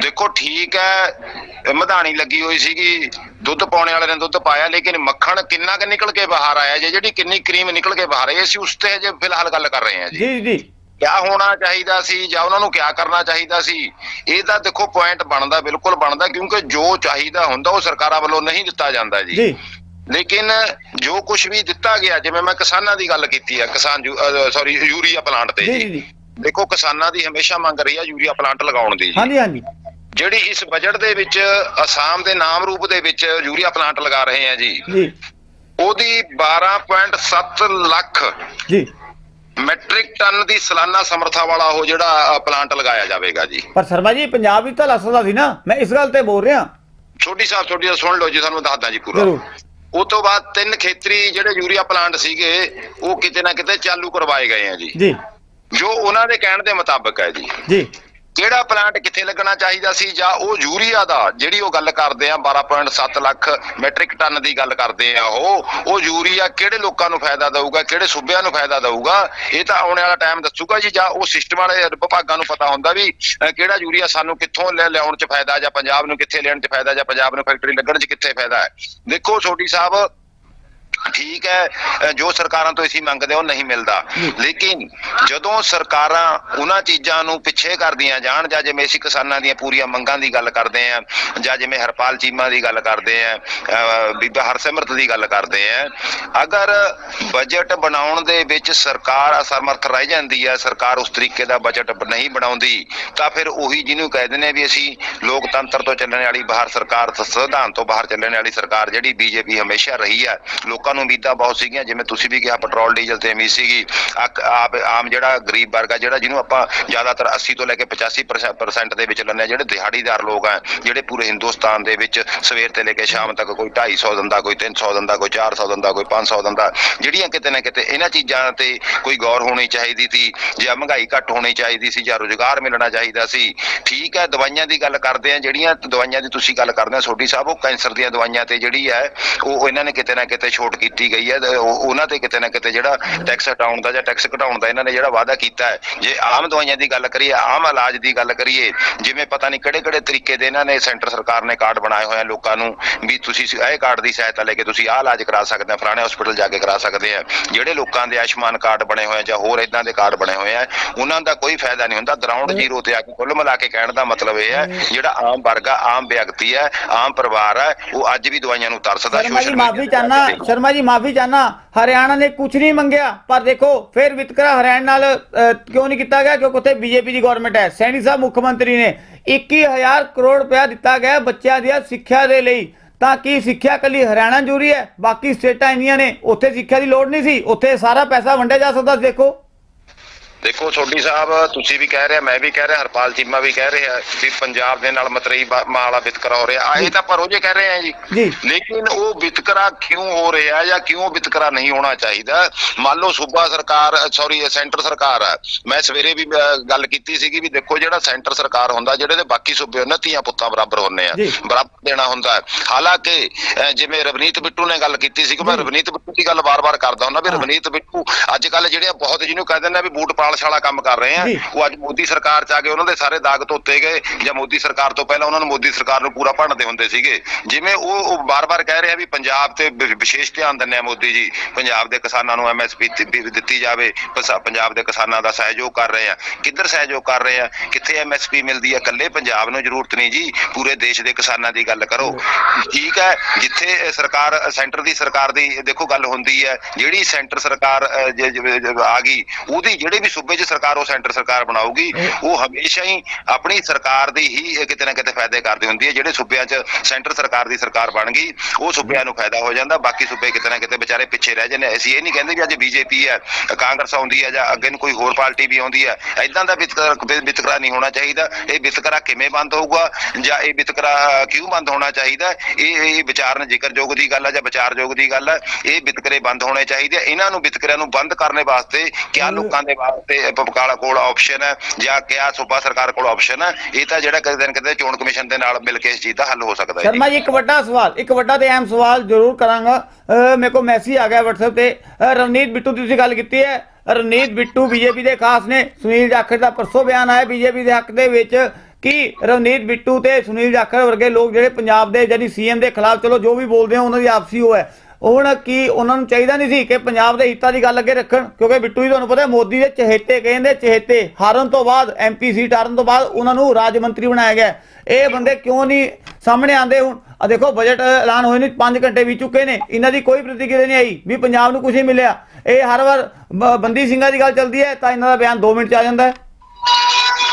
Speaker 2: ਦੇਖੋ ਠੀਕ ਹੈ ਮਧਾਣੀ ਲੱਗੀ ਹੋਈ ਸੀਗੀ ਦੁੱਧ ਪਾਉਣੇ ਵਾਲੇ ਨੇ ਦੁੱਧ ਪਾਇਆ ਲੇਕਿਨ ਮੱਖਣ ਕਿੰਨਾ ਕੁ ਨਿਕਲ ਕੇ ਬਾਹਰ ਆਇਆ ਜੇ ਜਿਹੜੀ ਕਿੰਨੀ ਕਰੀਮ ਨਿਕਲ ਕੇ ਬਾਹਰ ਆਈ ਅਸੀਂ ਉਸ ਤੇ ਜੇ ਫਿਲਹਾਲ ਗੱਲ ਕਰ ਰਹੇ ਹਾਂ ਜੀ।
Speaker 1: ਜੀ ਜੀ।
Speaker 2: ਕਿਆ ਹੋਣਾ ਚਾਹੀਦਾ ਸੀ ਜਾਂ ਉਹਨਾਂ ਨੂੰ ਕਿਆ ਕਰਨਾ ਚਾਹੀਦਾ ਸੀ? ਇਹ ਤਾਂ ਦੇਖੋ ਪੁਆਇੰਟ ਬਣਦਾ ਬਿਲਕੁਲ ਬਣਦਾ ਕਿਉਂਕਿ ਜੋ ਚਾਹੀਦਾ ਹੁੰਦਾ ਉਹ ਸਰਕਾਰਾਂ ਵੱਲੋਂ ਨਹੀਂ ਦਿੱਤਾ ਜਾਂਦਾ ਜੀ। ਲੇਕਿਨ ਜੋ ਕੁਝ ਵੀ ਦਿੱਤਾ ਗਿਆ ਜਿਵੇਂ ਮੈਂ ਕਿਸਾਨਾਂ ਦੀ ਗੱਲ ਕੀਤੀ ਆ ਕਿਸਾਨ ਸੌਰੀ ਯੂਰੀਆ ਪਲਾਂਟ ਤੇ
Speaker 1: ਜੀ
Speaker 2: ਦੇਖੋ ਕਿਸਾਨਾਂ ਦੀ ਹਮੇਸ਼ਾ ਮੰਗ ਰਹੀ ਆ ਯੂਰੀਆ ਪਲਾਂਟ ਲਗਾਉਣ ਦੀ ਜੀ।
Speaker 1: ਹਾਂਜੀ ਹਾਂਜੀ।
Speaker 2: ਜਿਹੜੀ ਇਸ ਬਜਟ ਦੇ ਵਿੱਚ ਅਸਾਮ ਦੇ ਨਾਮ ਰੂਪ ਦੇ ਵਿੱਚ ਯੂਰੀਆ ਪਲਾਂਟ ਲਗਾ ਰਹੇ ਆ ਜੀ।
Speaker 1: ਜੀ।
Speaker 2: ਉਹਦੀ 12.7 ਲੱਖ
Speaker 1: ਜੀ।
Speaker 2: ਮੈਟ੍ਰਿਕ ਟਨ ਦੀ ਸਾਲਾਨਾ ਸਮਰੱਥਾ ਵਾਲਾ ਉਹ ਜਿਹੜਾ ਪਲਾਂਟ ਲਗਾਇਆ ਜਾਵੇਗਾ ਜੀ।
Speaker 1: ਪਰ ਸ਼ਰਮਾ ਜੀ ਪੰਜਾਬ ਵਿੱਚ ਤਾਂ ਲੱਸਦਾ ਸੀ ਨਾ। ਮੈਂ ਇਸ ਗੱਲ ਤੇ ਬੋਲ ਰਿਹਾ।
Speaker 2: ਛੋਟੀ ਸਾਹਿਬ ਛੋਟੀ ਸਾਹਿਬ ਸੁਣ ਲਓ ਜੀ ਤੁਹਾਨੂੰ ਦੱਸਦਾ ਜੀ ਪੂਰਾ। ਉਹ ਤੋਂ ਬਾਅਦ ਤਿੰਨ ਖੇਤਰੀ ਜਿਹੜੇ ਯੂਰੀਆ ਪਲਾਂਟ ਸੀਗੇ ਉਹ ਕਿਤੇ ਨਾ ਕਿਤੇ ਚਾਲੂ ਕਰਵਾਏ ਗਏ ਆ ਜੀ।
Speaker 1: ਜੀ।
Speaker 2: ਜੋ ਉਹਨਾਂ ਦੇ ਕਹਿਣ ਦੇ ਮੁਤਾਬਕ ਹੈ ਜੀ।
Speaker 1: ਜੀ।
Speaker 2: ਕਿਹੜਾ ਪਲਾਂਟ ਕਿੱਥੇ ਲੱਗਣਾ ਚਾਹੀਦਾ ਸੀ ਜਾਂ ਉਹ ਯੂਰੀਆ ਦਾ, ਜਿਹੜੀ ਉਹ ਗੱਲ ਕਰਦੇ ਆ 12.7 ਲੱਖ ਮੈਟ੍ਰਿਕ ਟਨ ਦੀ ਗੱਲ ਕਰਦੇ ਆ ਉਹ ਉਹ ਯੂਰੀਆ ਕਿਹੜੇ ਲੋਕਾਂ ਨੂੰ ਫਾਇਦਾ ਦਊਗਾ, ਕਿਹੜੇ ਸੂਬਿਆਂ ਨੂੰ ਫਾਇਦਾ ਦੇਊਗਾ? ਇਹ ਤਾਂ ਆਉਣ ਵਾਲਾ ਟਾਈਮ ਦੱਸੂਗਾ ਜੀ, ਜਾਂ ਉਹ ਸਿਸਟਮ ਵਾਲੇ ਵਿਭਾਗਾਂ ਨੂੰ ਪਤਾ ਹੁੰਦਾ ਵੀ ਕਿਹੜਾ ਯੂਰੀਆ ਸਾਨੂੰ ਕਿੱਥੋਂ ਲੈ ਲਿਆਉਣ 'ਚ ਫਾਇਦਾ ਜਾਂ ਪੰਜਾਬ ਨੂੰ ਕਿੱਥੇ ਲੈਣ 'ਚ ਫਾਇਦਾ ਜਾਂ ਪੰਜਾਬ ਨੂੰ ਫੈਕਟਰੀ ਲੱਗਣ 'ਚ ਕਿੱਥੇ ਫਾਇਦਾ ਹੈ। ਦੇਖੋ ਛੋਟੀ ਸਾਹਿਬ ਠੀਕ ਹੈ ਜੋ ਸਰਕਾਰਾਂ ਤੋਂ ਅਸੀਂ ਮੰਗਦੇ ਉਹ ਨਹੀਂ ਮਿਲਦਾ। ਲੇਕਿਨ ਜਦੋਂ ਸਰਕਾਰਾਂ ਉਹਨਾਂ ਚੀਜ਼ਾਂ ਨੂੰ ਪਿੱਛੇ ਕਰਦੀਆਂ ਜਾਣ, ਜਾਂ ਜਿਵੇਂ ਅਸੀਂ ਕਿਸਾਨਾਂ ਦੀਆਂ ਪੂਰੀਆਂ ਮੰਗਾਂ ਦੀ ਗੱਲ ਕਰਦੇ ਆ ਜਾਂ ਜਿਵੇਂ ਹਰਪਾਲ ਚੀਮਾ ਦੀ ਗੱਲ ਕਰਦੇ ਆ ਬੀਬਾ ਹਰਸਿਮਰਤ ਦੀ ਗੱਲ ਕਰਦੇ ਆ ਅਗਰ ਬਜਟ ਬਣਾਉਣ ਦੇ ਵਿੱਚ ਸਰਕਾਰ ਅਸਮਰਥ ਰਹਿ ਜਾਂਦੀ ਹੈ, ਸਰਕਾਰ ਉਸ ਤਰੀਕੇ ਦਾ ਬਜਟ ਨਹੀਂ ਬਣਾਉਂਦੀ, ਤਾਂ ਫਿਰ ਉਹੀ ਜਿਹਨੂੰ ਕਹਿ ਦਿੰਦੇ ਆ ਵੀ ਅਸੀਂ ਲੋਕਤੰਤਰ ਤੋਂ ਚੱਲਣ ਵਾਲੀ ਬਾਹਰ ਸਰਕਾਰ ਸੰਵਿਧਾਨ ਤੋਂ ਬਾਹਰ ਚੱਲਣ ਵਾਲੀ ਸਰਕਾਰ ਜਿਹੜੀ ਬੀਜੇਪੀ ਹਮੇਸ਼ਾ ਰਹੀ ਹੈ, ਲੋਕਾਂ ਨੂੰ ਉਮੀਦਾਂ ਬਹੁਤ ਸੀਗੀਆਂ, ਜਿਵੇਂ ਤੁਸੀਂ ਵੀ ਕਿਹਾ, ਪੈਟਰੋਲ, ਡੀਜ਼ਲ ਤੇ ਉਮੀਦ ਸੀਗੀ। ਆਪ, ਆਮ ਜਿਹੜਾ ਗਰੀਬ ਵਰਗ ਆ, ਜਿਹੜਾ ਜਿਹਨੂੰ ਆਪਾਂ ਜ਼ਿਆਦਾਤਰ 80 ਤੋਂ ਲੈ ਕੇ 85% ਦੇ ਵਿੱਚ ਲੈਂਦੇ ਜਿਹੜੇ ਦਿਹਾੜੀਦਾਰ ਲੋਕ ਆ, ਜਿਹੜੇ ਪੂਰੇ ਹਿੰਦੁਸਤਾਨ ਦੇ ਵਿੱਚ ਸਵੇਰ ਤੇ ਲੈ ਕੇ ਸ਼ਾਮ ਤੱਕ ਕੋਈ 250 ਦਿੰਦਾ, ਕੋਈ 300 ਦਿੰਦਾ, ਕੋਈ 400 ਦਿੰਦਾ, ਕੋਈ 500 ਦਿੰਦਾ, ਜਿਹੜੀਆਂ ਕਿਤੇ ਨਾ ਕਿਤੇ ਇਹਨਾਂ ਚੀਜ਼ਾਂ ਤੇ ਕੋਈ ਗੌਰ ਹੋਣੀ ਚਾਹੀਦੀ ਸੀ, ਜਾਂ ਮਹਿੰਗਾਈ ਘੱਟ ਹੋਣੀ ਚਾਹੀਦੀ ਸੀ, ਜਾਂ ਰੁਜ਼ਗਾਰ ਮਿਲਣਾ ਚਾਹੀਦਾ ਸੀ, ਠੀਕ ਹੈ, ਦਵਾਈਆਂ ਦੀ ਗੱਲ ਕਰਦੇ ਆ, ਜਿਹੜੀਆਂ ਦਵਾਈਆਂ ਦੀ ਤੁਸੀਂ ਗੱਲ ਕਰਦੇ ਆ, ਸੋਢੀ ਸਾਹਿਬ, ਉਹ ਕੈਂਸਰ ਦੀਆਂ ਦਵਾਈਆਂ ਤੇ ਜਿਹੜੀ ਹੈ ਉਹ ਉਹ ਇਹਨਾਂ ਨੇ ਕਿਤੇ ਨਾ ਕਿਤੇ ਛੋਟ ਕੀਤੀ ਗਈ ਹੈ ਉਹਨਾਂ ਤੇ ਕਿਤੇ ਨਾ ਕਿਤੇ ਜਿਹੜਾ ਟੈਕਸ ਹਟਾਉਣ ਦਾ ਜਾਂ ਟੈਕਸ ਘਟਾਉਣ ਦਾ ਇਹਨਾਂ ਨੇ ਜਿਹੜਾ ਵਾਅਦਾ ਕੀਤਾ ਹੈ। ਜੇ ਆਮ ਦਵਾਈਆਂ ਦੀ ਗੱਲ ਕਰੀਏ ਆਮ ਇਲਾਜ ਦੀ ਗੱਲ ਕਰੀਏ ਜਿਵੇਂ ਪਤਾ ਨਹੀਂ ਕਿਹੜੇ ਕਿਹੜੇ ਤਰੀਕੇ ਦੇ ਇਹਨਾਂ ਨੇ ਸੈਂਟਰ ਸਰਕਾਰ ਨੇ ਕਾਰਡ ਬਣਾਏ ਹੋਏ ਆ ਲੋਕਾਂ ਨੂੰ ਵੀ ਤੁਸੀਂ ਇਹ ਕਾਰਡ ਦੀ ਸਹਾਇਤਾ ਲੈ ਕੇ ਤੁਸੀਂ ਆਹ ਇਲਾਜ ਕਰਾ ਸਕਦੇ ਆ ਫਲਾਣੇ ਹਸਪੀਟਲ ਜਾ ਕੇ ਕਰਾ ਸਕਦੇ ਆ। ਜਿਹੜੇ ਲੋਕਾਂ ਦੇ ਆਯੁਸ਼ਮਾਨ ਕਾਰਡ ਬਣੇ ਹੋਏ ਆ ਜਾਂ ਹੋਰ ਇਦਾਂ ਦੇ ਕਾਰਡ ਬਣੇ ਹੋਏ ਆ ਉਹਨਾਂ ਦਾ ਕੋਈ ਫਾਇਦਾ ਨਹੀਂ ਹੁੰਦਾ। ਗਰਾਊਂਡ ਜ਼ੀਰੋ ਤੇ ਆ ਕੇ ਕੁੱਲ ਮਿਲਾ ਕੇ ਕਹਿਣ ਦਾ ਮਤਲਬ ਇਹ ਹੈ ਜਿਹੜਾ ਆਮ ਵਰਗ ਆ ਆਮ ਵਿਅਕਤੀ ਹੈ ਆਮ ਪਰਿਵਾਰ ਹੈ ਉਹ ਅੱਜ ਵੀ ਦਵਾਈਆਂ ਨੂੰ ਤਰਸਦਾ social
Speaker 1: ਮਾਫੀ ਚਾਹਨਾ। ਸ਼ਰਮਾ ਜੀ, ਮਾਫੀ ਚਾਹਨਾ ਹਰਿਆਣਾ ਨੇ ਕੁਝ ਨਹੀਂ ਮੰਗਿਆ, ਪਰ ਦੇਖੋ, ਫਿਰ ਵਿਤਕਰਾ ਹਰਿਆਣਾ ਨਾਲ ਕਿਉਂ ਨਹੀਂ ਕੀਤਾ ਗਿਆ? ਕਿਉਂਕਿ ਉੱਥੇ ਬੀਜੇਪੀ ਦੀ ਗਵਰਨਮੈਂਟ ਹੈ। ਸੈਣੀ ਸਾਹਿਬ ਮੁੱਖ ਮੰਤਰੀ ਨੇ 21000 ਕਰੋੜ ਰੁਪਇਆ ਦਿੱਤਾ ਗਿਆ ਬੱਚਿਆਂ ਦੀ ਸਿੱਖਿਆ ਦੇ ਲਈ। ਤਾਂ ਕੀ ਸਿੱਖਿਆ ਕੱਲੀ ਹਰਿਆਣਾ ਜ਼ਰੂਰੀ ਹੈ? ਬਾਕੀ ਸਟੇਟਾਂ ਇੰਨੀਆਂ ਨੇ, ਉੱਥੇ ਸਿੱਖਿਆ ਦੀ ਲੋੜ ਨਹੀਂ ਸੀ। ਉੱਥੇ ਸਾਰਾ ਪੈਸਾ ਵੰਡਿਆ ਜਾ ਸਕਦਾ ਦੇਖੋ।
Speaker 2: ਦੇਖੋ ਛੋਟੀ ਸਾਹਿਬ ਤੁਸੀਂ ਵੀ ਕਹਿ ਰਹੇ ਮੈਂ ਵੀ ਕਹਿ ਰਿਹਾ ਹਰਪਾਲ ਚੀਮਾ ਵੀ ਕਹਿ ਰਿਹਾ ਵੀ ਪੰਜਾਬ ਦੇ ਨਾਲ ਮਤਰਈ ਬਾ- ਮਾਂ ਵਾਲਾ ਵਿਤਕਰਾ ਹੋ ਰਿਹਾ ਆ ਇਹ ਤਾਂ ਪਰੋ ਜੇ ਕਹਿ ਰਹੇ ਆ ਜੀ। ਲੇਕਿਨ ਉਹ ਵਿਤਕਰਾ ਕਿਉਂ ਹੋ ਰਿਹਾ ਜਾਂ ਕਿਉਂ ਵਿਤਕਰਾ ਨਹੀਂ ਹੋਣਾ ਚਾਹੀਦਾ ਮੰਨ ਲਓ ਸੂਬਾ ਸਰਕਾਰ ਸੌਰੀ ਸੈਂਟਰ ਸਰਕਾਰ ਹੈ ਮੈਂ ਸਵੇਰੇ ਵੀ ਗੱਲ ਕੀਤੀ ਸੀਗੀ ਵੀ ਦੇਖੋ ਜਿਹੜਾ ਸੈਂਟਰ ਸਰਕਾਰ ਹੁੰਦਾ ਜਿਹੜੇ ਦੇ ਬਾਕੀ ਸੂਬੇ ਉਹਨਾਂ ਧੀਆਂ ਪੁੱਤਾਂ ਬਰਾਬਰ ਹੁੰਨੇ ਆ। ਬਰਾਬਰ ਦੇਣਾ ਹੁੰਦਾ। ਹਾਲਾਂਕਿ ਜਿਵੇਂ ਰਵਨੀਤ ਬਿੱਟੂ ਨੇ ਗੱਲ ਕੀਤੀ ਸੀ ਕਿ ਮੈਂ ਰਵਨੀਤ ਬਿੱਟੂ ਦੀ ਗੱਲ ਵਾਰ-ਵਾਰ ਕਰਦਾ ਹੁੰਦਾ ਵੀ। ਰਵਨੀਤ ਬਿੱਟੂ ਅੱਜ ਕੱਲ ਜਿਹੜੇ ਬਹੁਤ ਜਿਹਨੂੰ ਕਹਿ ਦਿੰਦੇ ਆ ਵੀ ਬੂਟ ਪਾਲਿਸ਼ ਵਾਲਾ ਕੰਮ ਕਰ ਰਹੇ ਆ। ਉਹ ਅੱਜ ਮੋਦੀ ਸਰਕਾਰ ਚ ਆ ਕੇ ਉਹਨਾਂ ਦੇ ਸਾਰੇ ਦਾਗ ਧੋਤੇ ਗਏ ਜਾਂ ਮੋਦੀ ਸਰਕਾਰ ਤੋਂ ਪਹਿਲਾਂ ਉਹਨਾਂ ਨੂੰ ਮੋਦੀ ਸਰਕਾਰ ਨੂੰ ਪੂਰਾ ਭੰਡਦੇ ਹੁੰਦੇ ਸੀਗੇ। ਜਿਵੇਂ ਉਹ ਉਹ ਬਾਰ-ਬਾਰ ਕਹਿ ਰਿਹਾ ਵੀ ਪੰਜਾਬ ਤੇ ਵਿਸ਼ੇਸ਼ ਧਿਆਨ ਦਿੰਦੇ ਆ ਮੋਦੀ ਜੀ। ਪੰਜਾਬ ਦੇ ਕਿਸਾਨਾਂ ਨੂੰ ਐਮਐਸਪੀ ਦਿੱਤੀ ਜਾਵੇ। ਪੰਜਾਬ ਦੇ ਕਿਸਾਨਾਂ ਦਾ ਸਹਿਯੋਗ ਕਰ ਰਹੇ ਆ। ਕਿੱਧਰ ਸਹਿਯੋਗ ਕਰ ਰਹੇ ਆ? ਕਿੱਥੇ ਐਮਐਸਪੀ ਮਿਲਦੀ ਆ? ਇਕੱਲੇ ਪੰਜਾਬ ਨੂੰ ਜ਼ਰੂਰਤ ਨਹੀਂ ਜੀ। ਪੂਰੇ ਦੇਸ਼ ਦੇ ਕਿਸਾਨਾਂ ਦੀ ਗੱਲ ਕਰੋ। ਠੀਕ ਹੈ ਜਿੱਥੇ ਸਰਕਾਰ ਸੈਂਟਰ ਦੀ ਸਰਕਾਰ ਦੀ ਦੇਖੋ ਗੱਲ ਹੁੰਦੀ ਹੈ। ਜਿਹੜੀ ਸੈਂਟਰ ਸਰਕਾਰ ਆ ਗਈ ਉਹਦੀ ਜਿਹੜੇ ਵੀ ਸੂਬੇ 'ਚ ਸਰਕਾਰ ਉਹ ਸੈਂਟਰ ਸਰਕਾਰ ਬਣਾਊਗੀ ਉਹ ਹਮੇਸ਼ਾ ਹੀ ਆਪਣੀ ਸਰਕਾਰ ਦੀ ਹੀ ਕਿਤੇ ਨਾ ਕਿਤੇ ਫਾਇਦੇ ਕਰਦੀ ਹੁੰਦੀ ਹੈ ਜਿਹੜੇ ਸੂਬਿਆਂ 'ਚ ਸੈਂਟਰ ਸਰਕਾਰ ਦੀ ਸਰਕਾਰ ਬਣ ਗਈ ਉਹ ਸੂਬਿਆਂ ਨੂੰ ਫਾਇਦਾ ਹੋ ਜਾਂਦਾ ਬਾਕੀ ਸੂਬੇ ਕਿਤੇ ਨਾ ਕਿਤੇ ਵਿਚਾਰੇ ਪਿੱਛੇ ਰਹਿ ਜਾਂਦੇ ਅਸੀਂ ਇਹ ਨਹੀਂ ਕਹਿੰਦੇ ਵੀ ਅੱਜ ਬੀਜੇਪੀ ਹੈ ਕਾਂਗਰਸ ਆਉਂਦੀ ਹੈ ਜਾਂ ਅੱਗੇ ਨੂੰ ਕੋਈ ਹੋਰ ਪਾਰਟੀ ਵੀ ਆਉਂਦੀ ਹੈ ਐਦਾਂ ਦਾ ਵਿਤਕਰਾ ਨਹੀਂ ਹੋਣਾ ਚਾਹੀਦਾ। ਇਹ ਵਿਤਕਰਾ ਕਿਵੇਂ ਬੰਦ ਹੋਊਗਾ ਜਾਂ ਇਹ ਵਿਤਕਰਾ ਕਿਉਂ ਬੰਦ ਹੋਣਾ ਚਾਹੀਦਾ? ਇਹ ਇਹ ਵਿਚਾਰਨ ਜ਼ਿਕਰਯੋਗ ਦੀ ਗੱਲ ਹੈ ਜਾਂ ਵਿਚਾਰਯੋਗ ਦੀ ਗੱਲ ਹੈ ਇਹ ਵਿਤਕਰੇ ਬੰਦ ਹੋਣੇ ਚਾਹੀਦੇ। ਇਹਨਾਂ ਨੂੰ ਵਿਤਕਰਿਆਂ ਨੂੰ ਬੰਦ ਕਰਨੇ ਵਾਸਤੇ ਕਿਆ ਲੋਕਾਂ ਦੇ ਵਾਸਤੇ ਪਪਕਾਲਾ ਕੋਲ ਆਪਸ਼ਨ ਹੈ ਜਾਂ ਕਿਆ ਸੂਬਾ ਸਰਕਾਰ ਕੋਲ ਆਪਸ਼ਨ ਹੈ, ਇਹ ਤਾਂ ਜਿਹੜਾ ਕਦੇ ਦਿਨ ਕਦੇ ਚੋਣ ਕਮਿਸ਼ਨ ਦੇ ਨਾਲ ਮਿਲ ਕੇ ਇਸ ਚੀਜ਼ ਦਾ ਹੱਲ ਹੋ ਸਕਦਾ ਹੈ।
Speaker 1: ਸ਼ਰਮਾ ਜੀ, ਇੱਕ ਵੱਡਾ ਸਵਾਲ, ਇੱਕ ਵੱਡਾ ਤੇ ਅਹਿਮ ਸਵਾਲ ਜ਼ਰੂਰ ਕਰਾਂਗਾ। ਮੇਰੇ ਕੋਲ ਮੈਸੇਜ ਆ ਗਿਆ WhatsApp ਤੇ। ਰਵਨੀਤ ਬਿੱਟੂ ਦੀ ਤੁਸੀਂ ਗੱਲ ਕੀਤੀ ਹੈ। ਰਵਨੀਤ ਬਿੱਟੂ ਬੀਜੇਪੀ ਦੇ ਖਾਸ ਨੇ। ਸੁਨੀਲ ਜਾਖੜ ਦਾ ਪਰਸੋਂ ਬਿਆਨ ਆਇਆ ਬੀਜੇਪੀ ਦੇ ਹੱਕ ਦੇ ਵਿੱਚ ਕਿ ਰਵਨੀਤ ਬਿੱਟੂ ਤੇ ਸੁਨੀਲ ਜਾਖੜ ਵਰਗੇ ਲੋਕ ਜਿਹੜੇ ਪੰਜਾਬ ਦੇ ਜਾਨੀ ਸੀਐਮ ਦੇ ਖਿਲਾਫ, ਚਲੋ ਜੋ ਵੀ ਬੋਲਦੇ ਆ, ਉਹਨਾਂ ਦੀ ਆਪਸੀ ਉਹ ਹੈ। ਉਹਨਾਂ ਕੀ ਉਹਨਾਂ ਨੂੰ ਚਾਹੀਦਾ ਨਹੀਂ ਸੀ ਕਿ ਪੰਜਾਬ ਦੇ ਹਿੱਤਾਂ ਦੀ ਗੱਲ ਅੱਗੇ ਰੱਖਣ? ਕਿਉਂਕਿ ਬਿੱਟੂ ਜੀ ਤੁਹਾਨੂੰ ਪਤਾ ਮੋਦੀ ਦੇ ਚਹੇਤੇ ਕਹਿੰਦੇ, ਚਹੇਤੇ ਹਾਰਨ ਤੋਂ ਬਾਅਦ ਐਮਪੀ ਸੀਟ ਹਾਰਨ ਤੋਂ ਬਾਅਦ ਉਹਨਾਂ ਨੂੰ ਰਾਜ ਮੰਤਰੀ ਬਣਾਇਆ ਗਿਆ। ਇਹ ਬੰਦੇ ਕਿਉਂ ਨਹੀਂ ਸਾਹਮਣੇ ਆਉਂਦੇ ਹੁਣ? ਆ ਦੇਖੋ ਬਜਟ ਐਲਾਨ ਹੋਏ ਨੇ 5 ਘੰਟੇ ਵੀ ਚੁੱਕੇ ਨੇ। ਇਹਨਾਂ ਦੀ ਕੋਈ ਪ੍ਰਤੀਕਿਰਿਆ ਨਹੀਂ ਆਈ ਵੀ ਪੰਜਾਬ ਨੂੰ ਕੁਝ ਨਹੀਂ ਮਿਲਿਆ। ਇਹ ਹਰ ਵਾਰ ਬ- ਬੰਦੀ ਸਿੰਘਾਂ ਦੀ ਗੱਲ ਚੱਲਦੀ ਹੈ ਤਾਂ ਇਹਨਾਂ ਦਾ ਬਿਆਨ 2 ਮਿੰਟ ਚ ਆ ਜਾਂਦਾ ਹੈ।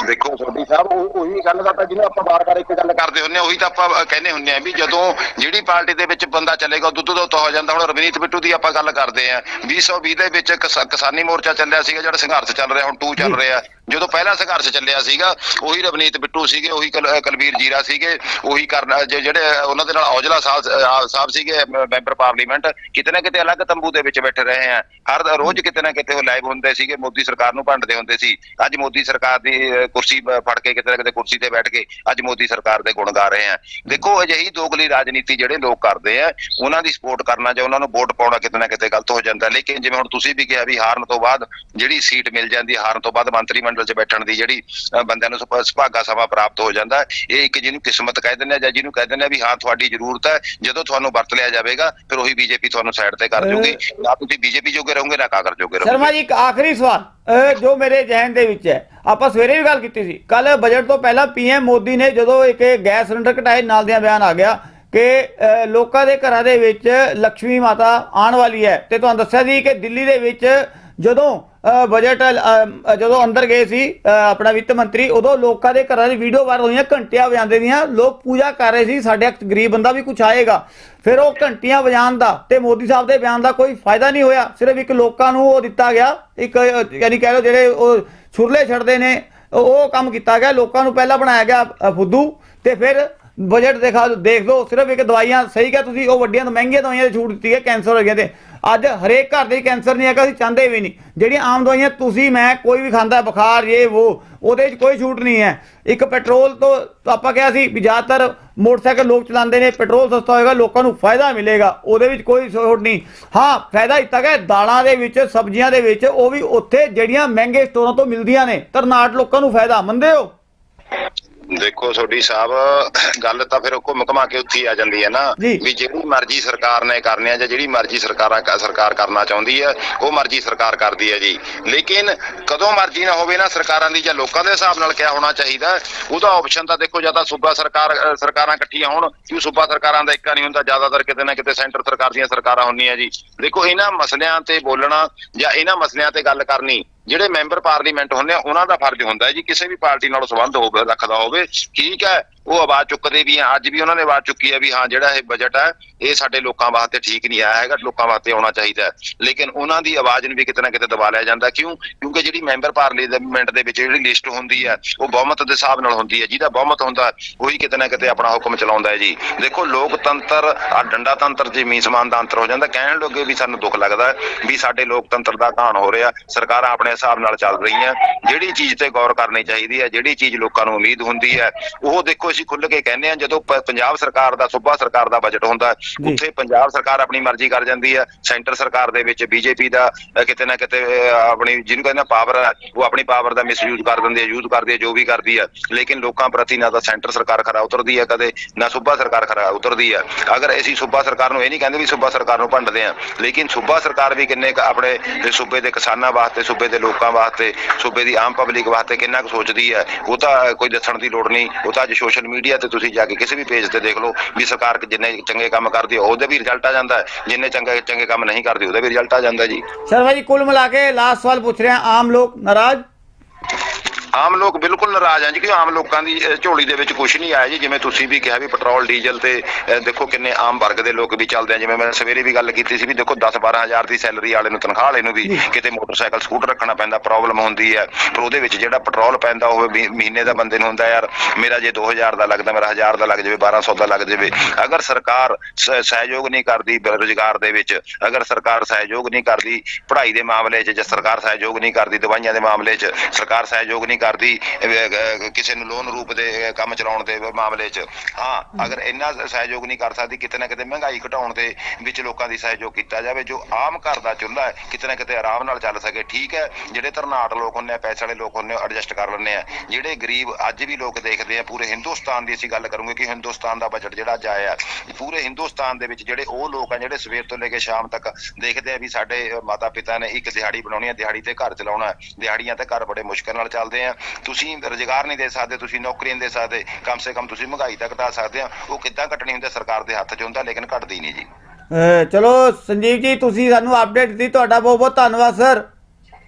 Speaker 2: ਦੇਖੋ ਸੋਢੀ ਸਾਹਿਬ ਉਹ ਉਹੀ ਗੱਲ ਦਾ ਤਾਂ ਜਿਹਨੂੰ ਆਪਾਂ ਬਾਰ-ਬਾਰ ਇੱਕ ਗੱਲ ਕਰਦੇ ਹੁੰਨੇ ਆ ਉਹੀ ਤਾਂ ਆਪਾਂ ਕਹਿੰਦੇ ਹੁੰਨੇ ਆ ਵੀ ਜਦੋਂ ਜਿਹੜੀ ਪਾਰਟੀ ਦੇ ਵਿੱਚ ਬੰਦਾ ਚੱਲੇਗਾ ਦੁੱਧ ਦੁੱਧ ਹੋ ਜਾਂਦਾ। ਹੁਣ ਰਵਨੀਤ ਬਿੱਟੂ ਦੀ ਆਪਾਂ ਗੱਲ ਕਰਦੇ ਆ 2020 ਦੇ ਵਿੱਚ ਕਿਸਾਨੀ ਮੋਰਚਾ ਚੱਲਿਆ ਸੀਗਾ, ਜਿਹੜਾ ਸੰਘਰਸ਼ ਚੱਲ ਰਿਹਾ, ਹੁਣ 2 ਚੱਲ ਰਿਹਾ। ਜਦੋਂ ਪਹਿਲਾ ਸੰਘਰਸ਼ ਚੱਲਿਆ ਸੀਗਾ, ਉਹੀ ਰਵਨੀਤ ਬਿੱਟੂ ਸੀਗੇ, ਉਹੀ ਕੁਲ- ਕੁਲਵੀਰ ਜੀਰਾ ਸੀਗੇ, ਉਹੀ ਕਰਨ ਜ- ਜਿਹੜੇ ਉਹਨਾਂ ਦੇ ਨਾਲ ਔਜਲਾ ਸਾਹਿਬ ਸਾਹਿਬ ਸੀਗੇ ਮੈਂਬਰ ਪਾਰਲੀਮੈਂਟ, ਕਿਤੇ ਨਾ ਕਿਤੇ ਅਲੱਗ ਤੰਬੂ ਦੇ ਵਿੱਚ ਬੈਠੇ ਰਹੇ ਆ। ਹਰ ਰੋਜ਼ ਕਿਤੇ ਨਾ ਕਿਤੇ ਉਹ ਲਾਈਵ ਹੁੰਦੇ ਸੀਗੇ, ਮੋਦੀ ਸਰਕਾਰ ਨੂੰ ਭੰਡਦੇ ਹੁੰਦੇ ਸੀ। ਅੱਜ ਮੋਦੀ ਸਰਕਾਰ ਦੀ ਕੁਰਸੀ ਫੜ ਕੇ ਕਿਤੇ ਨਾ ਕਿਤੇ ਕੁਰਸੀ ਤੇ ਬੈਠ ਕੇ ਅੱਜ ਮੋਦੀ ਸਰਕਾਰ ਦੇ ਗੁਣ ਗਾ ਰਹੇ ਆ। ਦੇਖੋ ਅਜਿਹੀ ਦੋਗਲੀ ਰਾਜਨੀਤੀ ਜਿਹੜੇ ਲੋਕ ਕਰਦੇ ਆ ਉਹਨਾਂ ਦੀ ਸਪੋਰਟ ਕਰਨਾ ਜਾਂ ਉਹਨਾਂ ਨੂੰ ਵੋਟ ਪਾਉਣਾ ਕਿਤੇ ਨਾ ਕਿਤੇ ਗਲਤ ਹੋ ਜਾਂਦਾ। ਲੇਕਿਨ ਜਿਵੇਂ ਹੁਣ ਤੁਸੀਂ ਵੀ ਕਿਹਾ ਵੀ ਹਾਰਨ ਤੋਂ ਬਾਅਦ ਜਿਹੜੀ ਸੀਟ ਮਿਲ ਜਾਂਦੀ ਹਾਰਨ ਤੋਂ ਬਾਅਦ ਮੰਤਰੀ ਮੰਡਲ 'ਚ ਬੈਠਣ ਦੀ ਜਿਹੜੀ ਬੰਦਿਆਂ ਨੂੰ ਸੁਭ- ਸੁਭਾਗਾ ਸਮਾਂ ਪ੍ਰਾਪਤ ਹੋ ਜਾਂਦਾ। ਇਹ ਇੱਕ ਜਿਹਨੂੰ ਕਿਸਮਤ ਕਹਿ ਦਿੰਦੇ ਆ ਜਾਂ ਜਿਹਨੂੰ ਕਹਿ ਦਿੰਦੇ ਆ ਵੀ ਹਾਂ ਤੁਹਾਡੀ ਜ਼ਰੂਰਤ ਹੈ ਜਦੋਂ ਤੁਹਾਨੂੰ ਵਰਤ ਲਿਆ ਜਾਵੇਗਾ ਫਿਰ ਉਹੀ ਬੀਜੇਪੀ ਤੁਹਾਨੂੰ ਸਾਈਡ ਤੇ ਕਰ ਜੂਗੀ। ਨਾ ਤੁਸੀਂ ਬੀਜੇਪੀ ਜੋਗੇ ਰਹੋਗੇ ਨਾ ਕਾਂਗਰਸ ਜੋਗੇ ਰਹੋਗੇ।
Speaker 1: ਸ਼ਰਮਾ ਜੀ ਇੱਕ ਆਖਰੀ ਸਵਾਲ। ਜੋ ਮੇਰੇ ਜ਼ਿਹਨ ਦੇ ਵਿੱਚ ਹੈ। ਆਪਾਂ ਸਵੇਰੇ ਵੀ ਗੱਲ ਕੀਤੀ ਸੀ। ਕੱਲ ਬਜਟ ਤੋਂ ਪਹਿਲਾਂ ਪੀਐਮ ਮੋਦੀ ਨੇ ਜਦੋਂ ਇੱਕ ਗੈਸ ਸਿਲੰਡਰ ਘਟਾਏ ਨਾਲ ਦੀਆਂ ਬਿਆਨ ਆ ਗਿਆ ਕਿ ਲੋਕਾਂ ਦੇ ਘਰਾਂ ਦੇ ਵਿੱਚ ਲక్ష్ਮੀ ਮਾਤਾ ਆਉਣ ਵਾਲੀ ਹੈ। ਤੇ ਤੁਹਾਨੂੰ ਦੱਸਿਆ ਸੀ ਕਿ ਦਿੱਲੀ ਦੇ ਵਿੱਚ ਜਦੋਂ ਬਜਟ ਜਦੋਂ ਅੰਦਰ ਗਏ ਸੀ ਆਪਣਾ ਵਿੱਤ ਮੰਤਰੀ, ਉਦੋਂ ਲੋਕਾਂ ਦੇ ਘਰਾਂ ਦੀ ਵੀਡੀਓ ਵਾਇਰਲ ਹੋਈਆਂ, ਘੰਟਿਆਂ ਵਜਾਉਂਦੇ ਦੀਆਂ, ਲੋਕ ਪੂਜਾ ਕਰ ਰਹੇ ਸੀ, ਸਾਡੇ ਗਰੀਬ ਬੰਦਾ ਵੀ ਕੁਝ ਆਏਗਾ। ਫਿਰ ਉਹ ਘੰਟੀਆਂ ਵਜਾਉਣ ਦਾ ਤੇ ਮੋਦੀ ਸਾਹਿਬ ਦੇ ਬਿਆਨ ਦਾ ਕੋਈ ਫਾਇਦਾ ਨਹੀਂ ਹੋਇਆ। ਸਿਰਫ ਇੱਕ ਲੋਕਾਂ ਨੂੰ ਉਹ ਦਿੱਤਾ ਗਿਆ, ਇੱਕ, ਯਾਨੀ ਕਹਿ ਲਓ ਜਿਹੜੇ ਉਹ ਛੁਰਲੇ ਛੱਡਦੇ ਨੇ, ਉਹ ਕੰਮ ਕੀਤਾ ਗਿਆ, ਲੋਕਾਂ ਨੂੰ ਪਹਿਲਾਂ ਬਣਾਇਆ ਗਿਆ ਫੁੱਦੂ ਤੇ ਫਿਰ ਬਜਟ ਦੇਖਾ, ਦੇਖ ਲਓ, ਸਿਰਫ ਇੱਕ ਦਵਾਈਆਂ ਸਹੀ ਕਿਹਾ ਤੁਸੀਂ, ਉਹ ਵੱਡੀਆਂ ਤੋਂ ਮਹਿੰਗੀਆਂ ਦਵਾਈਆਂ ਤੇ ਛੂਟ ਦਿੱਤੀ ਹੈ, ਕੈਂਸਰ ਹੋ ਗਿਆ ਤੇ। ਅੱਜ ਹਰੇਕ ਘਰ ਦੇ ਕੈਂਸਰ ਨਹੀਂ ਹੈਗਾ, ਅਸੀਂ ਚਾਹੁੰਦੇ ਵੀ ਨਹੀਂ। ਜਿਹੜੀਆਂ ਆਮ ਦਵਾਈਆਂ ਤੁਸੀਂ, ਮੈਂ, ਕੋਈ ਵੀ ਖਾਂਦਾ, ਬੁਖਾਰ, ਇਹ ਉਹ ਉਹਦੇ ਵਿੱਚ ਕੋਈ ਛੂਟ ਨਹੀਂ ਹੈ। ਇੱਕ ਪੈਟਰੋਲ ਤੋਂ ਆਪਾਂ ਕਿਹਾ ਸੀ ਵੀ ਜ਼ਿਆਦਾਤਰ ਮੋਟਰਸਾਈਕਲ ਲੋਕ ਚਲਾਉਂਦੇ ਨੇ, ਪੈਟਰੋਲ ਸਸਤਾ ਹੋਏਗਾ, ਲੋਕਾਂ ਨੂੰ ਫਾਇਦਾ ਮਿਲੇਗਾ, ਉਹਦੇ ਵਿੱਚ ਕੋਈ ਛੋਟ ਨਹੀਂ। ਹਾਂ, ਫਾਇਦਾ ਦਿੱਤਾ ਗਿਆ ਦਾਲਾਂ ਦੇ ਵਿੱਚ, ਸਬਜ਼ੀਆਂ ਦੇ ਵਿੱਚ, ਉਹ ਵੀ ਉੱਥੇ ਜਿਹੜੀਆਂ ਮਹਿੰਗੇ ਸਟੋਰਾਂ ਤੋਂ ਮਿਲਦੀਆਂ ਨੇ ਤਰਨਾਟ ਲੋਕਾਂ ਨੂੰ ਫਾਇਦਾ, ਮੰਨਦੇ ਹੋ?
Speaker 2: ਦੇਖੋ ਸੋਢੀ ਸਾਹਿਬ ਗੱਲ ਤਾਂ ਫਿਰ ਘੁੰਮ ਘਮਾ ਕੇ ਉੱਥੇ ਆ ਜਾਂਦੀ ਹੈ ਨਾ। ਵੀ ਜਿਹੜੀ ਮਰਜ਼ੀ ਸਰਕਾਰ ਨੇ ਕਰਨੀ ਹੈ ਜਾਂ ਜਿਹੜੀ ਮਰਜ਼ੀ ਸਰਕਾਰਾਂ ਸਰਕਾਰ ਕਰਨਾ ਚਾਹੁੰਦੀ ਹੈ ਉਹ ਮਰਜ਼ੀ ਸਰਕਾਰ ਕਰਦੀ ਹੈ ਜੀ। ਲੇਕਿਨ ਕਦੋਂ ਮਰਜ਼ੀ ਨਾ ਹੋਵੇ ਨਾ ਸਰਕਾਰਾਂ ਦੀ ਜਾਂ ਲੋਕਾਂ ਦੇ ਹਿਸਾਬ ਨਾਲ ਕਿਆ ਹੋਣਾ ਚਾਹੀਦਾ ਉਹਦਾ ਆਪਸ਼ਨ ਤਾਂ ਦੇਖੋ ਜਾਂ ਤਾਂ ਸੂਬਾ ਸਰਕਾਰ ਸਰਕਾਰਾਂ ਇਕੱਠੀਆਂ ਹੋਣ ਕਿ ਸੂਬਾ ਸਰਕਾਰਾਂ ਦਾ ਇੱਕਾ ਨਹੀਂ ਹੁੰਦਾ ਜ਼ਿਆਦਾਤਰ ਕਿਤੇ ਨਾ ਕਿਤੇ ਸੈਂਟਰ ਸਰਕਾਰ ਦੀਆਂ ਸਰਕਾਰਾਂ ਹੁੰਦੀਆਂ ਜੀ। ਦੇਖੋ ਇਹਨਾਂ ਮਸਲਿਆਂ ਤੇ ਬੋਲਣਾ ਜਾਂ ਇਹਨਾਂ ਮਸਲਿਆਂ ਤੇ ਗੱਲ ਕਰਨੀ ਜਿਹੜੇ ਮੈਂਬਰ ਪਾਰਲੀਮੈਂਟ ਹੁੰਦੇ ਆ, ਉਹਨਾਂ ਦਾ ਫਰਜ਼ ਹੁੰਦਾ ਹੈ ਜੀ, ਕਿਸੇ ਵੀ ਪਾਰਟੀ ਨਾਲ ਸੰਬੰਧ ਹੋਵੇ, ਰੱਖਦਾ ਹੋਵੇ, ਠੀਕ ਹੈ ਉਹ ਆਵਾਜ਼ ਚੁੱਕਦੇ ਵੀ ਆ, ਅੱਜ ਵੀ ਉਹਨਾਂ ਨੇ ਆਵਾਜ਼ ਚੁੱਕੀ ਹੈ ਵੀ ਹਾਂ, ਜਿਹੜਾ ਇਹ ਬਜਟ ਹੈ ਇਹ ਸਾਡੇ ਲੋਕਾਂ ਵਾਸਤੇ ਠੀਕ ਨਹੀਂ ਆਇਆ ਹੈਗਾ, ਲੋਕਾਂ ਵਾਸਤੇ ਆਉਣਾ ਚਾਹੀਦਾ ਹੈ। ਲੇਕਿਨ ਉਹਨਾਂ ਦੀ ਆਵਾਜ਼ ਨੂੰ ਵੀ ਕਿਤੇ ਨਾ ਕਿਤੇ ਦਬਾ ਲਿਆ ਜਾਂਦਾ। ਕਿਉਂ? ਕਿਉਂਕਿ ਜਿਹੜੀ ਮੈਂਬਰ ਪਾਰਲੀਮੈਂਟ ਦੇ ਵਿੱਚ ਜਿਹੜੀ ਲਿਸਟ ਹੁੰਦੀ ਹੈ ਉਹ ਬਹੁਮਤ ਦੇ ਹਿਸਾਬ ਨਾਲ ਹੁੰਦੀ ਹੈ ਜਿਹਦਾ ਬਹੁਮਤ ਹੁੰਦਾ, ਉਹੀ ਕਿਤੇ ਨਾ ਕਿਤੇ ਆਪਣਾ ਹੁਕਮ ਚਲਾਉਂਦਾ ਹੈ ਜੀ। ਦੇਖੋ, ਲੋਕਤੰਤਰ, ਆ ਡੰਡਾ ਤੰਤਰ ਜ਼ਮੀਨ ਸਮਾਨ ਦਾ ਅੰਤਰ ਹੋ ਜਾਂਦਾ, ਕਹਿਣ ਲੱਗੇ ਵੀ ਸਾਨੂੰ ਦੁੱਖ ਲੱਗਦਾ ਵੀ ਸਾਡੇ ਲੋਕਤੰਤਰ ਦਾ ਘਾਣ ਹੋ ਰਿਹਾ, ਸਰਕਾਰਾਂ ਆਪਣੇ ਹਿਸਾਬ ਨਾਲ ਚੱਲ ਰਹੀਆਂ। ਜਿਹੜੀ ਚੀਜ਼ ਤੇ ਗੌਰ ਕਰਨੀ ਚਾਹੀਦੀ ਹੈ ਜਿਹੜੀ ਚੀਜ਼ ਲੋਕਾਂ ਨੂੰ ਉਮੀਦ ਹੁੰਦੀ ਹੈ ਉਹ ਦੇਖੋ ਅਸੀਂ ਖੁੱਲ੍ਹ ਕੇ ਕਹਿੰਦੇ ਆ ਜਦੋਂ ਪੰਜਾਬ ਸਰਕਾਰ ਦਾ ਸੂਬਾ ਸਰਕਾਰ ਦਾ ਬਜਟ ਹੁੰਦਾ। ਉੱਥੇ ਪੰਜਾਬ ਸਰਕਾਰ ਆਪਣੀ ਮਰਜ਼ੀ ਕਰ ਜਾਂਦੀ ਹੈ ਸੈਂਟਰ ਸਰਕਾਰ ਦੇ ਵਿੱਚ ਬੀਜੇਪੀ ਦਾ ਕਿਤੇ ਨਾ ਕਿਤੇ ਆਪਣੀ ਜਿਹਨੂੰ ਕਹਿੰਦੇ ਪਾਵਰ ਉਹ ਆਪਣੀ ਪਾਵਰ ਦਾ ਮਿਸਯੂਜ਼ ਕਰ ਦਿੰਦੀ ਹੈ ਯੂਜ਼ ਕਰਦੀ ਹੈ ਜੋ ਵੀ ਕਰਦੀ ਹੈ ਲੇਕਿਨ ਲੋਕਾਂ ਪ੍ਰਤੀ ਨਾ ਤਾਂ ਸੈਂਟਰ ਸਰਕਾਰ ਖਰਾ ਉਤਰਦੀ ਹੈ ਕਦੇ ਨਾ ਸੂਬਾ ਸਰਕਾਰ ਖਰਾ ਉਤਰਦੀ ਹੈ ਅਗਰ ਅਸੀਂ ਸੂਬਾ ਸਰਕਾਰ ਨੂੰ ਇਹ ਨਹੀਂ ਕਹਿੰਦੇ ਵੀ ਸੂਬਾ ਸਰਕਾਰ ਨੂੰ ਭੰਡਦੇ ਆ ਲੇਕਿਨ ਸੂਬਾ ਸਰਕਾਰ ਵੀ ਕਿੰਨੇ ਆਪਣੇ ਸੂਬੇ ਦੇ ਕਿਸਾਨਾਂ ਵਾਸਤੇ ਸੂਬੇ ਦੇ ਲੋਕਾਂ ਵਾਸਤੇ ਸੂਬੇ ਦੀ ਆਮ ਪਬਲਿਕ ਵਾਸਤੇ ਕਿੰਨਾ ਕੁ ਸੋਚਦੀ ਹੈ ਉਹ ਤਾਂ ਕੋਈ ਦੱਸਣ ਦੀ ਲੋੜ ਨਹੀਂ ਉਹ ਤਾਂ ਅੱਜ ਸੋਸ਼ਲ ਮੀਡੀਆ ਤੇ ਤੁਸੀਂ ਜਾ ਕੇ ਕਿਸੇ ਵੀ ਪੇਜ ਤੇ ਦੇਖ ਲਓ ਵੀ ਸਰਕਾਰ ਜਿੰਨੇ ਚੰਗੇ ਕੰਮ ਕਰਦੀ ਹੈ, ਉਹਦੇ ਵੀ ਰਿਜ਼ਲਟ ਆ ਜਾਂਦਾ ਹੈ। ਜਿੰਨੇ ਚੰਗੇ ਚੰਗੇ ਕੰਮ ਨਹੀਂ ਕਰਦੀ, ਉਹਦਾ ਵੀ ਰਿਜ਼ਲਟ ਆ ਜਾਂਦਾ ਜੀ।
Speaker 1: ਸ਼ਰਮਾ ਜੀ ਕੁੱਲ ਮਿਲਾ ਕੇ ਲਾਸਟ ਸਵਾਲ ਪੁੱਛ ਰਹੇ ਹਾਂ, ਆਮ ਲੋਕ ਨਾਰਾਜ਼?
Speaker 2: ਆਮ ਲੋਕ ਬਿਲਕੁਲ ਨਾਰਾਜ਼ ਆ ਜੀ ਕਿ ਆਮ ਲੋਕਾਂ ਦੀ ਝੋਲੀ ਦੇ ਵਿੱਚ ਕੁਝ ਨਹੀਂ ਆਇਆ ਜੀ। ਜਿਵੇਂ ਤੁਸੀਂ ਵੀ ਕਿਹਾ ਵੀ ਪੈਟਰੋਲ ਡੀਜ਼ਲ ਤੇ ਦੇਖੋ ਕਿੰਨੇ ਆਮ ਵਰਗ ਦੇ ਲੋਕ ਵੀ ਚੱਲਦੇ ਆ। ਜਿਵੇਂ ਮੈਂ ਸਵੇਰੇ ਵੀ ਗੱਲ ਕੀਤੀ ਸੀ ਵੀ ਦੇਖੋ 10 12000 ਦੀ ਸੈਲਰੀ ਵਾਲੇ ਨੂੰ ਤਨਖਾਹ ਵਾਲੇ ਨੂੰ ਵੀ ਕਿਤੇ ਮੋਟਰਸਾਈਕਲ ਸਕੂਟਰ ਰੱਖਣਾ ਪੈਂਦਾ ਪ੍ਰੋਬਲਮ ਹੁੰਦੀ ਹੈ ਪਰ ਉਹਦੇ ਵਿੱਚ ਜਿਹੜਾ ਪੈਟਰੋਲ ਪੈਂਦਾ ਹੋਵੇ ਮਹੀ- ਮਹੀਨੇ ਦਾ ਬੰਦੇ ਨੂੰ ਹੁੰਦਾ ਯਾਰ। ਮੇਰਾ ਜੇ 2000 ਦਾ ਲੱਗਦਾ ਮੇਰਾ 1000 ਦਾ ਲੱਗ ਜਾਵੇ 1200 ਦਾ ਲੱਗ ਜਾਵੇ। ਅਗਰ ਸਰਕਾਰ ਸਹਿਯੋਗ ਨਹੀਂ ਕਰਦੀ ਰੋਜ਼ਗਾਰ ਦੇ ਵਿੱਚ ਅਗਰ ਸਰਕਾਰ ਸਹਿਯੋਗ ਨਹੀਂ ਕਰਦੀ ਪੜ੍ਹਾਈ ਦੇ ਮਾਮਲੇ 'ਚ ਜੇ ਸਰਕਾਰ ਸਹਿਯੋਗ ਨਹੀਂ ਕਰਦੀ ਦਵਾਈਆਂ ਦੇ ਮਾਮਲੇ 'ਚ ਸਰਕਾਰ ਸਹਿਯੋਗ ਨਹੀਂ ਕਰਦੀ ਕਿਸੇ ਨੂੰ ਲੋਨ ਰੂਪ ਦੇ ਕੰਮ ਚਲਾਉਣ ਦੇ ਮਾਮਲੇ 'ਚ। ਹਾਂ ਅਗਰ ਇੰਨਾ ਸਹਿਯੋਗ ਨਹੀਂ ਕਰ ਸਕਦੀ ਕਿਤੇ ਨਾ ਕਿਤੇ ਮਹਿੰਗਾਈ ਘਟਾਉਣ ਦੇ ਵਿੱਚ ਲੋਕਾਂ ਦੀ ਸਹਿਯੋਗ ਕੀਤਾ ਜਾਵੇ ਜੋ ਆਮ ਘਰ ਦਾ ਚੁੱਲ੍ਹਾ ਹੈ ਕਿਤੇ ਨਾ ਕਿਤੇ ਆਰਾਮ ਨਾਲ ਚੱਲ ਸਕੇ। ਠੀਕ ਹੈ ਜਿਹੜੇ ਧਰਨਾਟ ਲੋਕ ਹੁੰਦੇ ਆ ਪੈਸੇ ਵਾਲੇ ਲੋਕ ਹੁੰਦੇ ਆ ਐਡਜਸਟ ਕਰ ਲੈਂਦੇ ਆ। ਜਿਹੜੇ ਗਰੀਬ ਅੱਜ ਵੀ ਲੋਕ ਦੇਖਦੇ ਆ ਪੂਰੇ ਹਿੰਦੁਸਤਾਨ ਦੀ ਅਸੀਂ ਗੱਲ ਕਰੂੰਗੇ ਕਿ ਹਿੰਦੁਸਤਾਨ ਦਾ ਬਜਟ ਜਿਹੜਾ ਅੱਜ ਆਇਆ ਪੂਰੇ ਹਿੰਦੁਸਤਾਨ ਦੇ ਵਿੱਚ ਜਿਹੜੇ ਉਹ ਲੋਕ ਆ ਜਿਹੜੇ ਸਵੇਰ ਤੋਂ ਲੈ ਕੇ ਸ਼ਾਮ ਤੱਕ ਦੇਖਦੇ ਆ ਵੀ ਸਾਡੇ ਮਾਤਾ ਪਿਤਾ ਨੇ ਇੱਕ ਦਿਹਾੜੀ ਬਣਾਉਣੀ ਹੈ ਦਿਹਾੜੀ ਤੇ ਘਰ ਚਲਾਉਣਾ। ਦਿਹਾੜੀਆਂ ਤੇ ਘਰ ਬੜੇ ਮੁਸ਼ਕਲ ਨਾਲ ਚੱਲਦੇ ਆ। ਤੁਸੀਂ ਰੁਜ਼ਗਾਰ ਨਹੀਂ ਦੇ ਸਕਦੇ ਤੁਸੀਂ ਨੌਕਰੀ ਨਹੀਂ ਦੇ ਸਕਦੇ ਕਮ ਸੇ ਕਮ ਤੁਸੀਂ ਮਹਿੰਗਾਈ ਤਾਂ ਘਟਾ ਸਕਦੇ ਆ। ਉਹ ਕਿੱਦਾਂ ਘਟਣੀ ਹੁੰਦੀ ਸਰਕਾਰ ਦੇ ਹੱਥ 'ਚ ਹੁੰਦਾ ਲੇਕਿਨ ਘਟਦੀ ਨਹੀਂ ਜੀ।
Speaker 1: ਚਲੋ ਸੰਜੀਵ ਜੀ ਤੁਸੀਂ ਸਾਨੂੰ ਅਪਡੇਟ ਦਿੱਤੀ ਤੁਹਾਡਾ ਬਹੁਤ ਬਹੁਤ ਧੰਨਵਾਦ ਸਰ।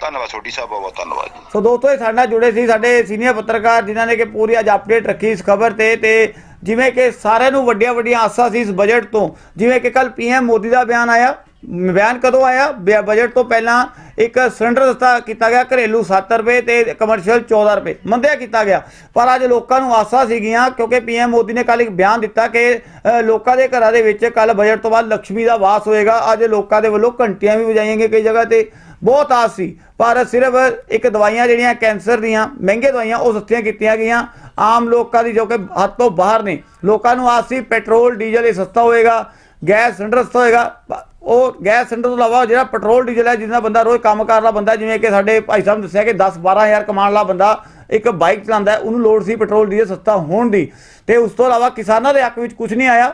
Speaker 2: ਧੰਨਵਾਦ ਛੋਟੀ ਸਾਹਿਬ ਬਹੁਤ ਧੰਨਵਾਦ ਜੀ।
Speaker 1: ਸੋ ਦੋਸਤੋ ਇਹ ਸਾਡੇ ਨਾਲ ਜੁੜੇ ਸੀ ਸਾਡੇ ਸੀਨੀਅਰ ਪੱਤਰਕਾਰ ਜਿਨ੍ਹਾਂ ਨੇ ਕਿ ਪੂਰੀ ਅੱਜ ਅਪਡੇਟ ਰੱਖੀ ਇਸ ਖਬਰ ਤੇ ਤੇ ਜਿਵੇਂ ਕਿ ਸਾਰਿਆਂ ਨੂੰ ਵੱਡੀਆਂ ਵੱਡੀਆਂ ਆਸਾਂ ਸੀ ਇਸ ਬਜਟ ਤੋਂ। ਜਿਵੇਂ ਕਿ ਕੱਲ ਪੀਐਮ ਮੋਦੀ ਦਾ ਬਿਆਨ ਆਇਆ। ਬਿਆਨ ਕਦੋਂ ਆਇਆ? ਬਿ- ਬਜਟ ਤੋਂ ਪਹਿਲਾਂ ਇੱਕ ਸਿਲੰਡਰ ਸਸਤਾ ਕੀਤਾ ਗਿਆ ਘਰੇਲੂ 7 ਰੁਪਏ ਤੇ ਕਮਰਸ਼ੀਅਲ 14 ਰੁਪਏ। ਮੰਦਿਆ ਕੀਤਾ ਗਿਆ। ਪਰ ਅੱਜ ਲੋਕਾਂ ਨੂੰ ਆਸਾਂ ਸੀਗੀਆਂ ਕਿਉਂਕਿ ਪੀਐਮ ਮੋਦੀ ਨੇ ਕੱਲ ਇੱਕ ਬਿਆਨ ਦਿੱਤਾ ਕਿ ਲੋਕਾਂ ਦੇ ਘਰਾਂ ਦੇ ਵਿੱਚ ਕੱਲ ਬਜਟ ਤੋਂ ਬਾਅਦ ਲక్ష్ਮੀ ਦਾ ਵਾਸ ਹੋਏਗਾ। ਅੱਜ ਲੋਕਾਂ ਦੇ ਵੱਲੋਂ ਘੰਟੀਆਂ ਵੀ ਵਜਾਈਆਂ ਗਈਆਂ ਕਈ ਜਗ੍ਹਾ ਤੇ। ਬਹੁਤ ਆਸ ਸੀ। ਪਰ ਸਿਰਫ ਇੱਕ ਦਵਾਈਆਂ ਜਿਹੜੀਆਂ ਕੈਂਸਰ ਦੀਆਂ ਮਹਿੰਗੇ ਦਵਾਈਆਂ, ਉਹ ਸਸਤੀਆਂ ਕੀਤੀਆਂ ਗਈਆਂ। ਆਮ ਲੋਕਾਂ ਦੀ ਜੋ ਕਿ ਹੱਥ ਤੋਂ ਬਾਹਰ ਨੇ। ਲੋਕਾਂ ਨੂੰ ਆਸ ਸੀ ਪੈਟਰੋਲ, ਡੀਜ਼ਲ ਇਹ ਸਸਤਾ ਹੋਏਗਾ। ਗੈਸ ਸਿਲੰਡਰ ਸਸਤਾ ਹੋਏਗਾ। ਉਹ ਗੈਸ ਸਿਲੰਡਰ ਤੋਂ ਇਲਾਵਾ ਜਿਹੜਾ ਪੈਟਰੋਲ, ਡੀਜ਼ਲ ਹੈ, ਜਿਹਦਾ ਬੰਦਾ ਰੋਜ਼ ਕੰਮ ਕਰਨ ਬੰਦਾ, ਜਿਵੇਂ ਕਿ ਸਾਡੇ ਭਾਈ ਸਾਹਿਬ ਨੇ ਦੱਸਿਆ ਕਿ 10 12000 ਕਮਾਉਣ ਵਾਲਾ ਬੰਦਾ ਇੱਕ ਬਾਈਕ ਚਲਾਉਂਦਾ ਉਹਨੂੰ ਲੋੜ ਸੀ ਪੈਟਰੋਲ, ਡੀਜ਼ਲ ਸਸਤਾ ਹੋਣ ਦੀ। ਤੇ ਉਸ ਤੋਂ ਇਲਾਵਾ ਕਿਸਾਨਾਂ ਦੇ ਹੱਕ ਵਿੱਚ ਕੁਝ ਨਹੀਂ ਆਇਆ।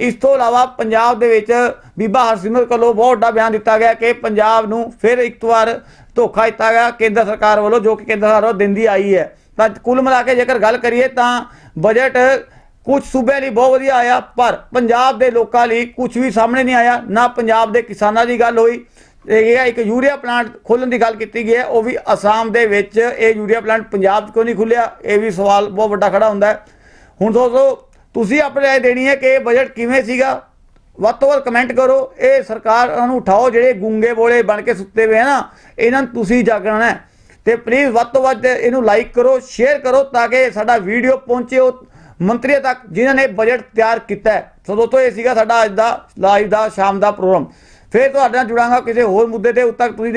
Speaker 1: ਇਸ ਤੋਂ ਇਲਾਵਾ ਪੰਜਾਬ ਦੇ ਵਿੱਚ ਬੀਬਾ ਹਰਸਿਮਰਤ ਕੋਲੋਂ ਬਹੁਤ ਵੱਡਾ ਬਿਆਨ ਦਿੱਤਾ ਗਿਆ ਕਿ ਪੰਜਾਬ ਨੂੰ ਫਿਰ ਇੱਕ ਵਾਰ ਧੋਖਾ ਦਿੱਤਾ ਗਿਆ ਕੇਂਦਰ ਸਰਕਾਰ ਵੱਲੋਂ, ਜੋ ਕਿ ਕੇਂਦਰ ਸਰਕਾਰ ਵੱਲੋਂ ਦਿੰਦੀ ਆਈ ਹੈ। ਤਾਂ ਕੁੱਲ ਮਿਲਾ ਕੇ ਜੇਕਰ ਗੱਲ ਕਰੀਏ ਤਾਂ ਬਜਟ ਕੁਝ ਸੂਬਿਆਂ ਲਈ ਬਹੁਤ ਵਧੀਆ ਆਇਆ, ਪਰ ਪੰਜਾਬ ਦੇ ਲੋਕਾਂ ਲਈ ਕੁਝ ਵੀ ਸਾਹਮਣੇ ਨਹੀਂ ਆਇਆ, ਨਾ ਪੰਜਾਬ ਦੇ ਕਿਸਾਨਾਂ ਦੀ ਗੱਲ ਹੋਈ। ਇਹ ਇੱਕ ਯੂਰੀਆ ਪਲਾਂਟ ਖੋਲਣ ਦੀ ਗੱਲ ਕੀਤੀ ਗਈ ਹੈ, ਉਹ ਵੀ ਅਸਾਮ ਦੇ ਵਿੱਚ ਇਹ ਯੂਰੀਆ ਪਲਾਂਟ ਪੰਜਾਬ 'ਚ ਕਿਉਂ ਨਹੀਂ ਖੁੱਲਿਆ ਇਹ ਵੀ ਸਵਾਲ ਬਹੁਤ ਵੱਡਾ ਖੜਾ ਹੁੰਦਾ ਹੈ। ਹੁਣ ਦੋਸਤੋ, ਤੁਸੀਂ ਆਪਣੀ ਰਾਏ ਦੇਣੀ ਹੈ ਕਿ ਇਹ ਬਜਟ ਕਿਵੇਂ ਸੀਗਾ? ਵੱਧ ਤੋਂ ਵੱਧ ਕਮੈਂਟ ਕਰੋ। ਇਹ ਸਰਕਾਰ ਨੂੰ ਉਠਾਓ, ਜਿਹੜੇ ਗੁੰਗੇ ਬੋਲੇ ਬਣ ਕੇ ਸੁੱਤੇ ਹੋਏ ਆ ਨਾ, ਇਹਨਾਂ ਨੂੰ ਤੁਸੀਂ ਜਾਗਣਾ ਹੈ। ਤੇ ਪਲੀਜ਼ ਵੱਧ ਤੋਂ ਵੱਧ ਇਹਨੂੰ ਲਾਈਕ ਕਰੋ ਸ਼ੇਅਰ ਕਰੋ, ਤਾਂ ਕਿ ਸਾਡਾ ਵੀਡੀਓ ਪਹੁੰਚੇ ਮੰਤਰੀਆਂ ਤੱਕ ਜਿਨ੍ਹਾਂ ਨੇ ਬਜਟ ਤਿਆਰ ਕੀਤਾ ਹੈ। ਸੋ ਦੋਸਤੋ ਇਹ ਸੀਗਾ ਸਾਡਾ ਅੱਜ ਦਾ ਲਾਈਵ ਦਾ, ਸ਼ਾਮ ਦਾ ਪ੍ਰੋਗਰਾਮ ਫਿਰ ਤੁਹਾਡੇ ਨਾਲ ਜੁੜਾਂਗਾ ਕਿਸੇ ਹੋਰ ਮੁੱਦੇ ਤੇ, ਉਦ ਤੱਕ ਤੁਸੀਂ